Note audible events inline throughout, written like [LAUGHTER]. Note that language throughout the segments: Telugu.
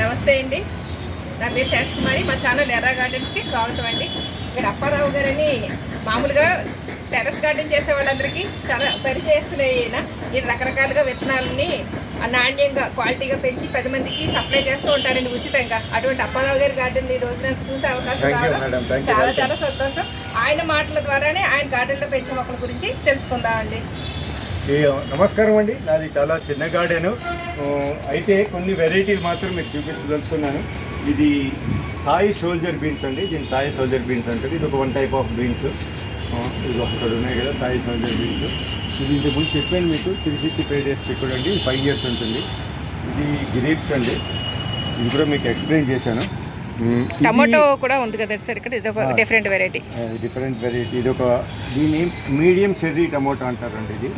నమస్తే అండి. నా పేరు శేష్ కుమారి. మా ఛానల్ ఎర్రా గార్డెన్స్కి స్వాగతం అండి. మీరు అప్పారావు గారని మామూలుగా టెర్రస్ గార్డెన్ చేసే వాళ్ళందరికీ చాలా పరిచయస్తున్నాయి ఈయన. ఈయన రకరకాలుగా విత్తనాలని నాణ్యంగా క్వాలిటీగా పెంచి పది మందికి సప్లై చేస్తూ ఉంటారండి ఉచితంగా. అటువంటి అప్పారావు గారి గార్డెన్ ఈ రోజు నాకు చూసే అవకాశం రావడం. చాలా. చాలా సంతోషం. ఆయన మాటల ద్వారానే ఆయన గార్డెన్లో పెంచే మొక్కల గురించి తెలుసుకుందామండి. నమస్కారం అండి. నాది చాలా చిన్న గార్డెను. అయితే కొన్ని వెరైటీలు మాత్రం మీకు చూపించదలుచుకున్నాను. ఇది థాయి సోల్జర్ బీన్స్ అండి. దీని థాయి సోల్జర్ బీన్స్ అంటారు. ఇది ఒక వన్ టైప్ ఆఫ్ బీన్స్. ఇది ఒకటి ఉన్నాయి కదా థాయి సోల్జర్ బీన్స్. ఇది ఇంతకుముందు చెప్పాను మీకు త్రీ సిక్స్టీ ఫైవ్ డేస్ చిక్కుడు అండి ఫైవ్ ఇయర్స్ ఉంటుంది. ఇది గ్రేప్స్ అండి. ఇది కూడా మీకు ఎక్స్ప్లెయిన్ చేశాను. టమాటో కూడా ఉంది కదా సార్ ఇక్కడ ఇది ఒక. డిఫరెంట్ వెరైటీ డిఫరెంట్ వెరైటీ ఇది ఒక దీని మీడియం చెర్రీ టమోటా అంటారండి ఇది.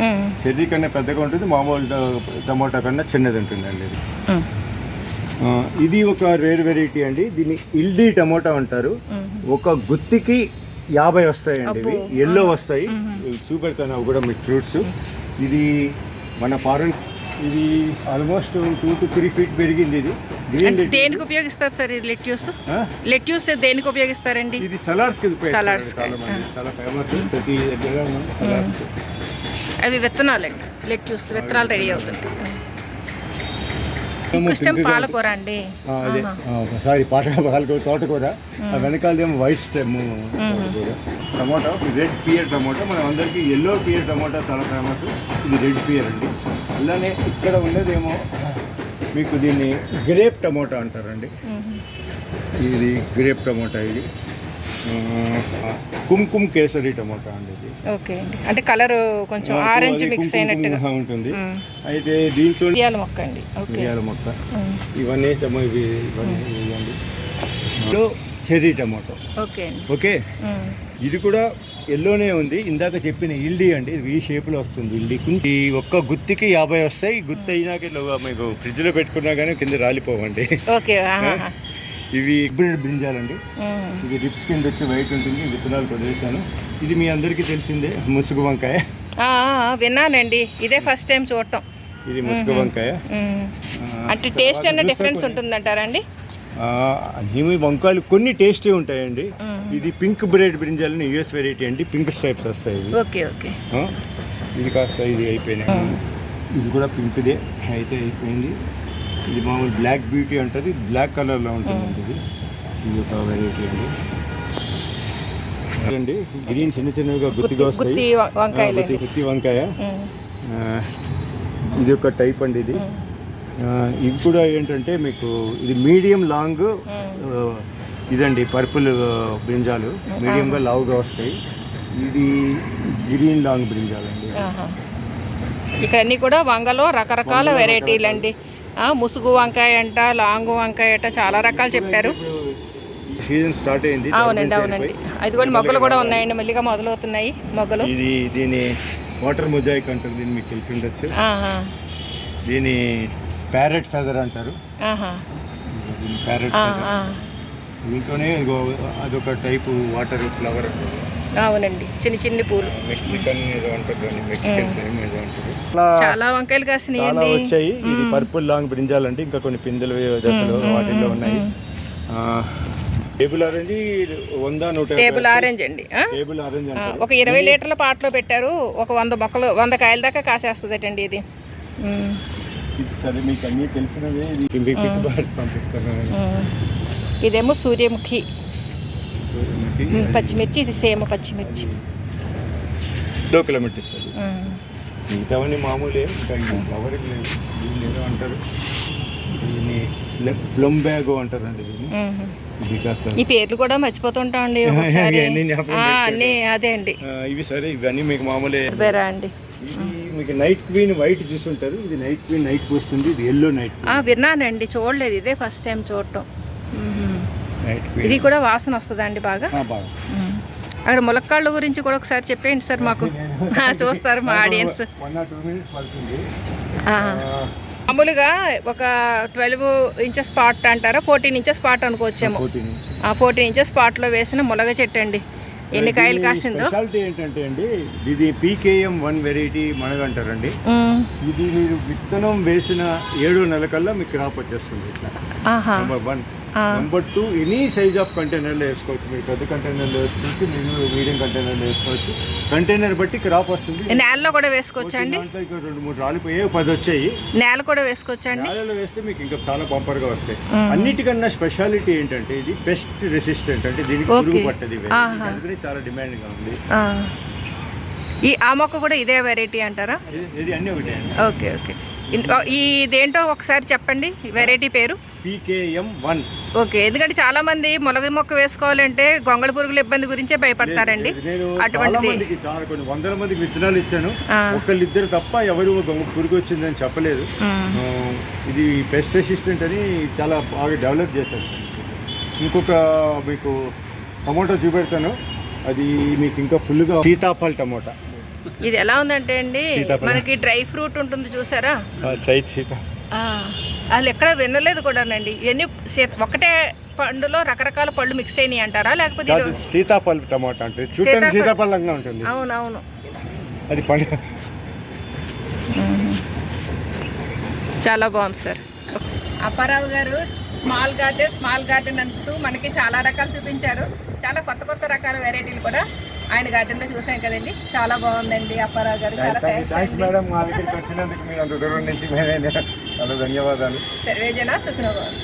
చెర్రీ కన్నా పెద్దగా ఉంటుంది మామూలు టమోటా కన్నా చిన్నది ఉంటుందండి ఇది. ఇది ఒక రేర్ వెరైటీ అండి. దీన్ని ఇల్డీ టమోటా అంటారు. ఒక గుత్తికి యాభై వస్తాయండి ఇవి. ఎల్లో వస్తాయి. చూపెడతాను అవి కూడా మీకు ఫ్రూట్స్ ఇది మన ఫారెన్ ఇది almost two to three feet పెరిగింది ఇది. దేనికి ఉపయోగిస్తారు సార్ ఇది లెట్యూస్? లెట్యూస్ దేనికి ఉపయోగిస్తారండి? ఇది సలాడ్స్కి, చాలా ఫేమస్ ప్రతి సలాడ్స్ అవి విత్తనాలండి. లెట్యూస్ విత్తనాలు రెడీ అవుతున్నాయి. ఇష్టం పాలకూర అండి. అదే. సారీ పాట పాలకూర తోటకూర. వెనకాలదేమో వైట్ స్టెమ్ తోటకూర. Tomato red pear tomato. మన అందరికీ ఎల్లో పియర్ టమోటా చాలా ఫేమస్ ఇది రెడ్ పియర్ అండి. అలానే ఇక్కడ ఉన్నదేమో మీకు దీన్ని గ్రేప్ టమోటా అంటారండి. ఇది గ్రేప్ టమోటా ఇది. కుంకుమ్ కేసరి టమోటా అండి ఇది. ఓకే అంటే కలర్ కొంచెం ఆరెంజ్ మిక్స్ అయినట్టుగా. ఉంటుంది. అయితే దీంట్లో మిరియాల మొక్క అండి. ఓకే. మిరియాల మొక్క. ఇవన్నీ సమ ఇవి ఇవన్నీ చెర్రీ టమాటో. Okay okay. ఇది కూడా ఎల్లోనే ఉంది. ఇందాక చెప్పిన ఇల్డీ అండి. ఇది ఈ షేప్లో వస్తుంది ఇల్డీ ఈ ఒక్క గుత్తికి యాభై వస్తాయి. గుత్తి అయినాక ఇట్లా మీకు ఫ్రిడ్జ్లో పెట్టుకున్నా కానీ కింద రాలిపోవండి. ఓకే. [LAUGHS] ఇవి హైబ్రిడ్ బ్రింజాలండి మ్మ్. ఇది రిప్స్ కింద వచ్చి వైట్ ఉంటుంది. విత్తనాలు కొనేసాను ఇది మీ అందరికీ తెలిసిందే ముసుగు వంకాయ. విన్నానండి. ఇదే ఫస్ట్ టైం చూడటం. ఇది ముసుగు వంకాయ. అంటే టేస్ట్ అన్న డిఫరెన్స్ చూస్తే ఉంటుందంటారండి అన్ని వంకాయలు కొన్ని టేస్టీ ఉంటాయండి. ఇది పింక్ బ్రెడ్ బ్రింజాలని యుఎస్ వెరైటీ అండి. పింక్ స్ట్రైప్స్ వస్తాయి ఓకే ఓకే. ఇది కాస్త ఇది అయిపోయినాయి. ఇది కూడా పింక్దే అయితే అయిపోయింది. ఇది మామూలు బ్లాక్ బ్యూటీ అంటుంది. బ్లాక్ కలర్లో ఉంటుందండి ఇది. ఇది ఒక వెరైటీ అండి. అండి గ్రీన్ చిన్న చిన్నగా గుత్తిగా గుత్తి వస్తాయి గుత్తి వంకాయ. ఇది ఒక టైప్ అండి ఇది. ఇది కూడా ఏంటంటే మీకు ఇది మీడియం లాంగ్ ఇదండి పర్పుల్ బ్రింజాలు. మీడియంగా లావుగా వస్తాయి. ఇది గ్రీన్ లాంగ్ బ్రింజాలు అండి. ఇక్కడ అన్ని కూడా వంగలో రకరకాల వెరైటీలు అండి ముసుగు వంకాయ అంట లాంగు వంకాయ అంట చాలా రకాలు చెప్పారు. సీజన్ స్టార్ట్ అయింది. అవునండి అవునండి. అది కూడా మొగ్గలు కూడా ఉన్నాయండి మళ్ళీగా మొదలవుతున్నాయి మొగ్గలు. ఇది దీని వాటర్ మొజాయిక్ అంటారు దీన్ని మీకు తెలిసి ఉండొచ్చు. దీని ప్యారెట్ ఫెదర్ అంటారు. Parrot feather. ఆ. దీంట్లోనే అదొక టైపు వాటర్ ఫ్లవర్ అవునండి. చిన్న చిన్న పూలు. మెక్సికన్ ఏదో అంటారు దాన్ని మెక్సికన్ ఫ్లేమ్ ఏదో అంటారు. చాలా వంకాయలు కాసినాయండి వచ్చాయి. ఇది పర్పుల్ లాంగ్ బ్రింజాలండి ఇంకా కొన్ని పిందెలు దశలు వాటిల్లో ఉన్నాయి. టేబుల్ ఆరెంజ్ వంద నూట టేబుల్ ఆరెంజ్ అండి? టేబుల్ ఆరెంజ్ ఒక ఇరవై లీటర్ల పాటలో పెట్టారు. ఒక వంద మొక్కలు వంద కాయల దాకా కాసేస్తుందటండి ఇది. ఉమ్, ఇది సరే మీకు అన్నీ తెలిసినవే ఇది. పంపిస్తాను. ఇదేమో సూర్యముఖి. పచ్చిమిర్చి ఇది సేమ పచ్చిమిర్చి. Two kilometres. మిగతావన్నీ మామూలే ఇంకా ఫ్లవర్ లేదు దీన్ని ఏదో అంటారు. దీన్ని ప్లంబ్యాగో అంటారండి దీన్ని. ఇది కాస్త ఈ పేర్లు కూడా మర్చిపోతుంటామండి [LAUGHS] అన్నీ అదే అండి. ఇవి సరే ఇవన్నీ మీకు మామూలే. బేరా అండి. ఇది మీకు నైట్ క్వీన్ వైట్ చూసుంటారు ఇది నైట్ క్వీన్ నైట్ వస్తుంది. ఇది ఎల్లో నైట్ ఆ, విన్నానండి. చూడలేదు ఇదే ఫస్ట్ టైం చూడటం. నైట్ ఇది క్వీన్ కూడా వాసన వస్తుందండి బాగా. బాగా ఉమ్. అక్కడ ములక్కాళ్ళ గురించి కూడా ఒకసారి చెప్పేయండి సార్ మాకు. [LAUGHS] ఆ, చూస్తారు మా audience one or two minutes పడుతుంది. ఆ. మామూలుగా ఒక ట్వెల్వ్ ఇంచెస్ పాట్ అంటారా? ఫోర్టీన్ ఇంచెస్ పాట్ అనుకోవచ్చేమో. ఫోర్టీన్ ఆ ఫోర్టీన్ ఇంచెస్ పాట్లో వేసిన ములగ చెట్టు అండి. ఎన్ని కాయలు కాసిందో స్పెషాలిటీ ఏంటంటే అండి ఇది పీకేఎం వన్ వెరైటీ మనగంటారండి. ఇది మీరు విత్తనం వేసిన ఏడు నెలల కల్లా మీకు క్రాప్ వచ్చేస్తుంది ఇట్లా number one. Number two any size of కంటైనర్లో వేసుకోవచ్చు. మీరు పెద్ద కంటైనర్లో వేసుకోవచ్చు మీరు మీడియం కంటైనర్లో వేసుకోవచ్చు. కంటైనర్ బట్టి క్రాప్ వస్తుంది. నేలలో కూడా వేసుకోవచ్చా అండి? రెండు మూడు రాలిపోయాయి పది వచ్చాయి. నేల కూడా వేసుకోవచ్చా అండి? నేలలో వేస్తే మీకు ఇంకా చాలా బంపర్గా వస్తాయి. అన్నిటికన్నా స్పెషాలిటీ ఏంటంటే ఇది పెస్ట్ రెసిస్టెంట్ అంటే దీనికి. పురుగు పట్టది. అందుకని చాలా డిమాండ్గా ఉంది. ఈ ఆ మొక్క కూడా ఇదే వెరైటీ అంటారా? ఇది- ఇది అన్నీ ఒకటే అండి. Okay okay. ఇదేంటో ఒకసారి చెప్పండి వెరైటీ పేరు. PKM one. ఓకే ఎందుకంటే చాలా మంది మొలగ మొక్క వేసుకోవాలంటే గొంగళ పురుగుల ఇబ్బంది గురించే భయపడతారండి. అటువంటిది. చాలా కొన్ని వందల మందికి విత్తనాలు ఇచ్చాను. ఒకళ్ళిద్దరు తప్ప ఎవరు పురుగు వచ్చిందని చెప్పలేదు. ఇది పెస్ట్ రెసిస్టెంట్ అని చాలా బాగా డెవలప్ చేశారు. ఇంకొక మీకు టమోటా చూపెడతాను. అది మీకు ఇంకా ఫుల్గా సీతాఫల్ టమోటా. [LAUGHS] ఇది ఎలా ఉందంటే అండి. మనకి డ్రై ఫ్రూట్ ఉంటుంది చూసారా? వాళ్ళు ఎక్కడ వినలేదు కూడానండి. సీ- ఒకటే పండులో రకరకాల పళ్ళు మిక్స్ అయినాయి అంటారా? లేకపోతే సీతాఫల్ టమోటా అంటే సీతాఫల- సీతాఫలంగా ఉంటుంది. అవునవును. అది పండు. చాలా బాగుంది సార్. అప్పారావు గారు స్మాల్ గార్డెన్ స్మాల్ గార్డెన్ అంటూ మనకి చాలా రకాలు చూపించారు. చాలా కొత్త కొత్త రకాల వెరైటీలు కూడా. ఆయన గార్డెన్లో చూసాం కదండి. చాలా బాగుందండి అప్పారావు గారు. చాలా ధన్యవాదాలు సర్వేజన సుఖనోభవం